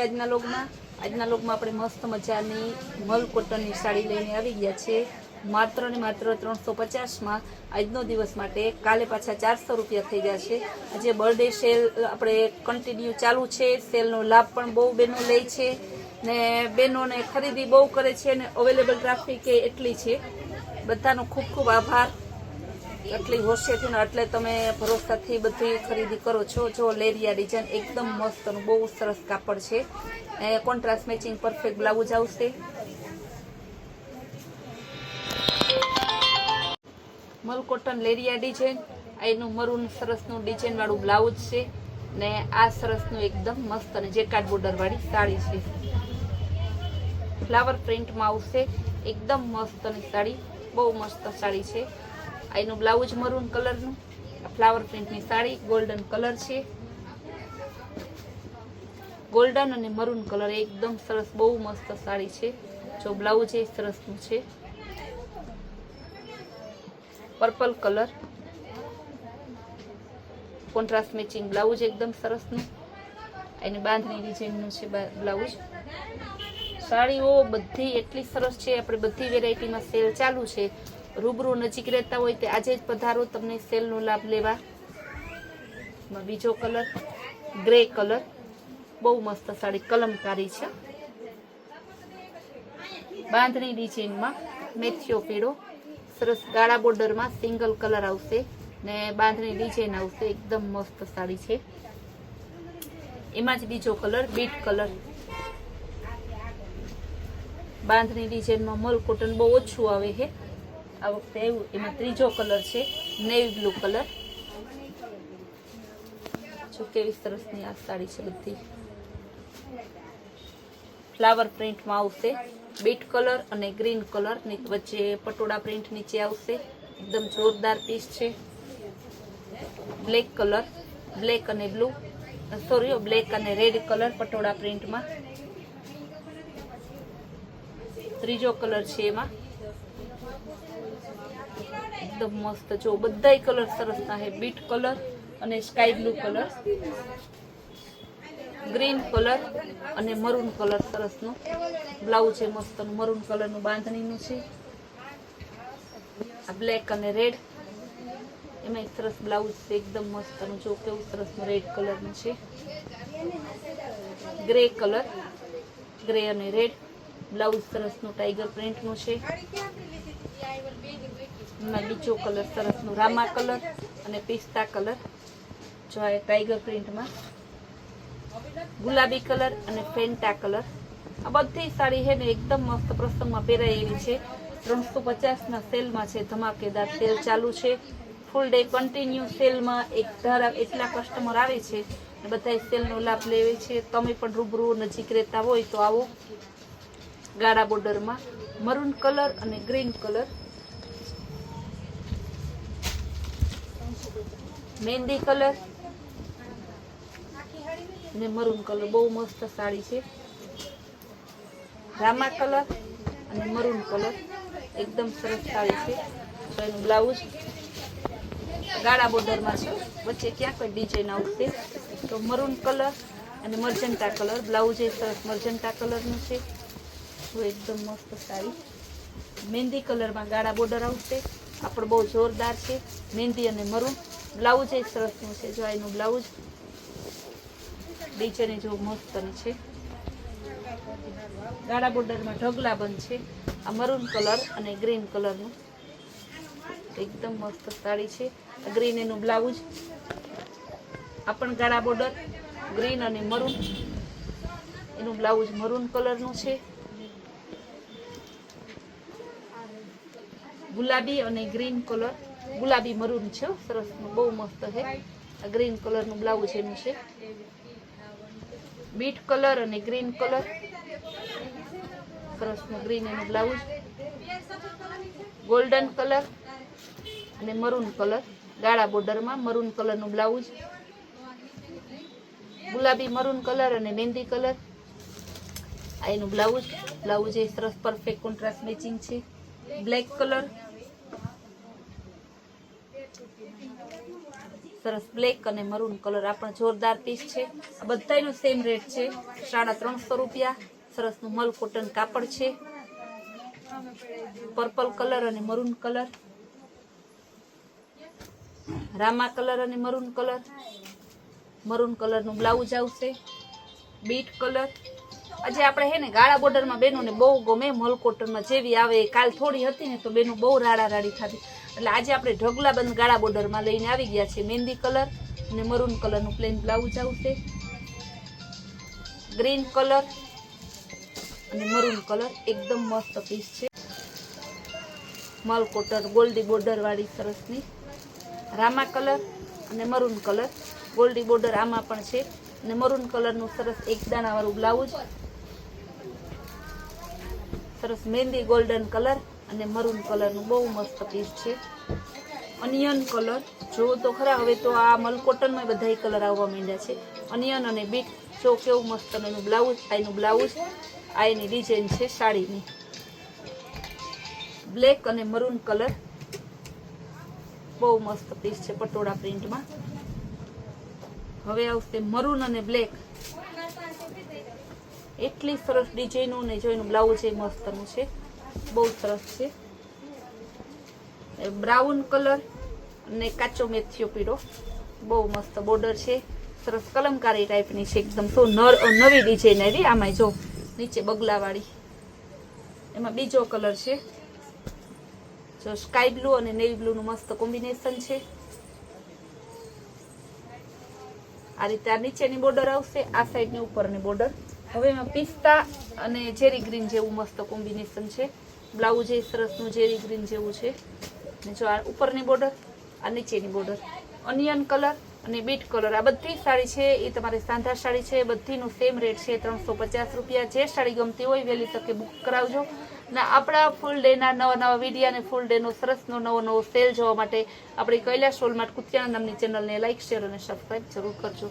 આજના લોગમાં આજના લોગમાં આપણે મસ્ત મજાની મલ કોટનની સાડી લઈને આવી ગયા છે. માત્ર ને માત્ર ત્રણસો પચાસમાં આજનો દિવસ માટે કાલે પાછા ચારસો રૂપિયા થઈ ગયા છે. આજે બર્થડે સેલ આપણે કન્ટિન્યુ ચાલુ છે. સેલનો લાભ પણ બહુ બહેનો લે છે ને બહેનોને ખરીદી બહુ કરે છે ને અવેલેબલ ટ્રાફિક એટલી છે. બધાનો ખૂબ ખૂબ આભાર. એટલી હોશિયારથી ને એટલે તમે ભરોસાથી બધી ખરીદી કરો છો. જો લેરિયા ડિઝાઇન એકદમ મસ્ત અને બહુ સરસ કાપડ છે. એ કોન્ટ્રાસ્ટ મેચિંગ પરફેક્ટ બ્લાઉઝ આવશે. મલ કોટન લેરિયા ડિઝાઇન આ એનું મરૂન સરસનું ડિઝાઇનવાળું બ્લાઉઝ છે. ને આ સરસનું એકદમ મસ્ત અને જેકાટ બોર્ડરવાળી સાડી છે. ફ્લાવર પ્રિન્ટમાં આવશે. એકદમ મસ્ત અને સાડી. બહુ મસ્ત સાડી છે. આ એનું બ્લાઉઝ મરૂન કલરનું. ફ્લાવર પ્રિન્ટની સાડી ગોલ્ડન કલર છે. ગોલ્ડન અને મરૂન કલર એકદમ સરસ, બહુ મસ્ત સાડી છે. જો બ્લાઉઝ એ સરસનું છે. Purple colour. Contrast matching blouse એકદમ સરસનું. એની બાંધણી ડિઝાઇનનું છે બ્લાઉઝ. સાડીઓ બધી એટલી સરસ છે, આપણે બધી વેરાયટીમાં સેલ ચાલુ છે. રૂબરૂ નજીક રહેતા હોય તે આજે જ પધારો. તમને સેલનો લાભ લેવા. બીજો કલર, ગ્રે કલર. બહુ મસ્ત સાડી, કલમકારી છે. બાંધણી ડિઝાઇનમાં મેથીઓ પીળો. સરસ ગાળા બોર્ડરમાં સિંગલ કલર આવશે ને બાંધણી ડિઝાઇન આવશે. એકદમ મસ્ત સાડી છે. એમાં જ બીજો કલર, બીટ કલર. બાંધણી ડિઝાઇનમાં મલ કોટન બહુ ઓછું આવે છે. આ વખતે એવું, એમાં ત્રીજો કલર છે, નેવી બ્લુ કલર. જો કેવી સરસની આ સાડી છે બધી. ફ્લાવર પ્રિન્ટમાં આવશે બીટ કલર અને ગ્રીન કલર વચ્ચે પટોળા પ્રિન્ટ નીચે આવશે. એકદમ જોરદાર પીસ છે. બ્લેક કલર બ્લેક અને બ્લુ સોરી બ્લેક અને રેડ કલર પટોળા પ્રિન્ટમાં ત્રીજો કલર છે એમાં. એકદમ મસ્ત જો બધાય કલર સરસના છે બીટ કલર અને sky blue colour green colour અને મરૂન કલર સરસનું. બ્લાઉઝ છે મસ્ત મરૂન કલરનું બાંધણીનું છે. આ બ્લેક અને રેડ એમાં સરસ બ્લાઉઝ છે. એકદમ મસ્તનું જો કેવું સરસનું રેડ કલરનું છે. ગ્રે કલર ગ્રે અને રેડ બ્લાઉઝ સરસનું ટાઈગર પ્રિન્ટનું છે. એમાં બીજો કલર, સરસનો રામા કલર અને પિસ્તા કલર. જો આ ટાઈગર પ્રિન્ટમાં. ગુલાબી કલર અને ફેન્ટા કલર. આ બધી સાડી છે ને એકદમ મસ્ત પ્રસંગમાં પહેરાય એવી છે. ત્રણસો પચાસના સેલમાં છે ધમાકેદાર સેલ ચાલુ છે. ફૂલ ડે કન્ટિન્યુ સેલમાં એક ધારા એટલા કસ્ટમર આવે છે બધા સેલનો લાભ લેવે છે. તમે પણ રૂબરૂ નજીક રહેતા હોય તો આવો. ગાળા બોર્ડરમાં. મરૂન કલર અને ગ્રીન કલર. મહેંદી કલર. અને મરૂન કલર, બહુ મસ્ત સાડી છે. રામા કલર અને મરૂન કલર. એકદમ સરસ સાડી છે. તો એનું બ્લાઉઝ. ગાળા બોર્ડરમાં છે. વચ્ચે ક્યાં કોઈ ડિઝાઇન આવશે તો મરૂન કલર અને મર્જન્ટા કલર. બ્લાઉઝ એ સરસ મર્જન્ટા કલરનું છે. તો એકદમ મસ્ત સાડી. મહેંદી કલરમાં ગાળા બોર્ડર આવશે આપણે બહુ જોરદાર છે. મહેંદી અને મરૂન. બ્લાઉઝ એ સરસનું છે, જો એનું બ્લાઉઝ. ડિઝાઇન જો મસ્તની છે. ગાળા બોર્ડરમાં ઢગલા બંધ છે. આ મરૂન કલર અને ગ્રીન કલરનું. એકદમ મસ્ત સાડી છે. ગ્રીન એનું બ્લાઉઝ. આ પણ ગાળા બોર્ડર, ગ્રીન અને મરૂન. એનું બ્લાઉઝ મરૂન કલરનું છે. ગુલાબી અને ગ્રીન કલર. ગુલાબી મરૂન છે સરસ બહુ મસ્ત છે. આ ગ્રીન કલરનું બ્લાઉઝ એનું છે. બીટ કલર અને ગ્રીન કલર. સરસનું ગ્રીન એનું બ્લાઉઝ. ગોલ્ડન કલર અને મરૂન કલર. ગાળા બોર્ડરમાં મરૂન કલરનું બ્લાઉઝ. ગુલાબી મરૂન કલર અને મહેંદી કલર. આ એનું બ્લાઉઝ. બ્લાઉઝ એ સરસ પરફેક્ટ કોન્ટ્રાસ્ટ મેચિંગ છે. Black colour. સરસ બ્લેક અને મરૂન કલર આ પણ જોરદાર પીસ છે. આ બધાયનો સેમ રેટ છે. સાડા ત્રણસો રૂપિયા. સરસનું મલ કોટન કાપડ છે. પર્પલ કલર અને મરૂન કલર. રામા કલર અને મરૂન કલર. મરૂન કલરનું બ્લાઉઝ આવશે. Beet colour. આજે આપણે હે ને ગાળા બોર્ડરમાં બેનોને બહુ ગમે. મલકોટનમાં જેવી આવે કાલ થોડી હતી ને તો બેનો બહુ રાડા રાડી થતી એટલે આજે આપણે ઢગલા બંધ ગાળા બોર્ડરમાં લઈને આવી ગયા છે મહેંદી કલર અને મરૂન કલરનું પ્લેન બ્લાઉઝ આવશે. ગ્રીન કલર અને મરૂન કલર એકદમ મસ્ત પીસ છે. મલકોટર ગોલ્ડી બોર્ડરવાળી સરસની. રામા કલર અને મરૂન કલર. ગોલ્ડી બોર્ડર આમાં પણ છે. અને મરૂન કલરનું સરસ એક દાણાવાળું બ્લાઉઝ સરસ મહેંદી ગોલ્ડન કલર. અને મરૂન કલરનું બહુ મસ્ત પીસ છે. અનિયન કલર જો તો ખરા, હવે તો આ મલકોટનમાં બધા કલર આવવા માંડ્યા છે. અનિયન અને બીટ જો કેવું મસ્ત એનું બ્લાઉઝ આ બ્લાઉઝ આ એની ડિઝાઇન છે સાડીની. બ્લેક અને મરૂન કલર બહુ મસ્ત પીસ છે પટોળા પ્રિન્ટમાં હવે આવશે મરૂન અને બ્લેક એટલી સરસ ડિઝાઇનો ને જો એનું બ્લાઉઝ એ મસ્તનું છે. બહુ સરસ છે. બ્રાઉન કલર અને કાચો મેથીઓ પીળો. બહુ મસ્ત બોર્ડર છે. સરસ કલમકારી ટાઈપની છે. એકદમ તો નર, નવી ડિઝાઇન આવી. આમાં જો નીચે બગલાવાળી. એમાં બીજો કલર છે. જો સ્કાય બ્લુ અને નેવી બ્લુનું મસ્ત કોમ્બિનેશન છે. આ રીતે આ નીચેની બોર્ડર આવશે, આ સાઈડની ઉપરની બોર્ડર. હવે એમાં પિસ્તા અને ઝેરી ગ્રીન જેવું મસ્ત કોમ્બિનેશન છે. બ્લાઉઝ એ સરસનું ઝેરી ગ્રીન જેવું છે. અને જો આ ઉપરની બોર્ડર, આ નીચેની બોર્ડર. ઓનિયન કલર અને બીટ કલર આ બધી સાડી છે, એ તમારી સાંધા સાડી છે, બધીનું સેમ રેટ છે, ત્રણસો પચાસ રૂપિયા. જે સાડી ગમતી હોય વહેલી તકે બુક કરાવજો. ને આપણા ફૂલ ડેના નવા નવા વીડિયો અને ફૂલ ડેનો સરસનો નવો નવો સેલ જોવા માટે આપણી કૈલાસ હોલમાર્ટ કુતિયાણા નામની ચેનલને લાઇક શેર અને સબસ્ક્રાઈબ જરૂર કરજો.